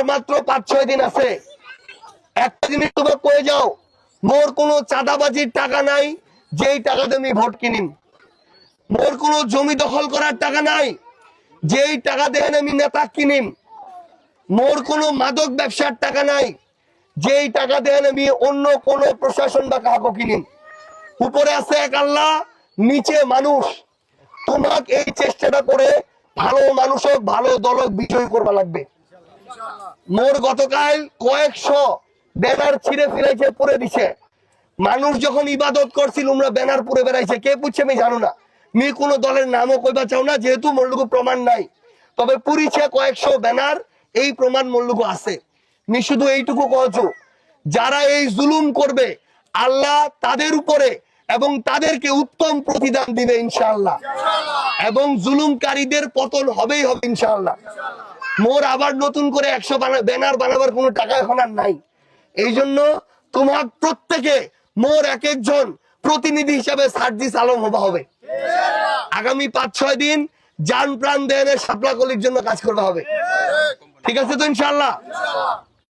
আর মাত্র পাঁচ, ছয় দিন আছে। একটা জিনিস তোমাকে কয়ে যাও, মোর কোনো চাঁদাবাজির টাকা নাই, যেই টাকাতে আমি ভোট কিনিম। মোর কোনো জমি দখল করার টাকা নাই, যেই টাকা দেন আমি নেতা কিনিম। মোর কোনো মাদক ব্যবসার টাকা নাই, যেই টাকা দেন আমি অন্য কোনো প্রশাসন বা কাহাকে কিনিম। উপরে আছে এক আল্লাহ, নিচে মানুষ। তোমাক এই চেষ্টাটা করে ভালো মানুষ হোক, ভালো দল হোক, বিজয় করবা লাগবে। মোর গতকাল কয়েকশো ব্যানার ছিঁড়ে ফিরেছে পরে দিছে। মানুষ যখন ইবাদত করছিল আমরা ব্যানার পরে বেড়াইছে। কে পুচ্ছে আমি জানো না। মি কোনো দলের নামও কইবা চাও না, যেহেতু মোরলুকু প্রমাণ নাই। তবে পুরিছে কয়েকশো ব্যানার, এই প্রমাণ মোরলুকু আছে। মি শুধু এইটুকু কহছো যারা এই জুলুম করবে, আল্লাহ তাদের উপরে এবং তাদেরকে উত্তম প্রতিদান দিবে ইনশাআল্লাহ। এবং জুলুমকারীদের পতন হবেই হবে ইনশাআল্লাহ। মোর আবার নতুন করে একশো ব্যানার বানাবার কোনো টাকা এখন আর নাই। এই জন্য তোমার প্রত্যেকে মোর এক একজন প্রতিনিধি হিসাবে সার্জিস আলম হবা হবে। আগামী পাঁচ, ছয় দিন যান প্রাণ দেয়ের সাপলা কলির জন্য কাজ করতে হবে। ঠিক আছে তো ইনশাল্লাহ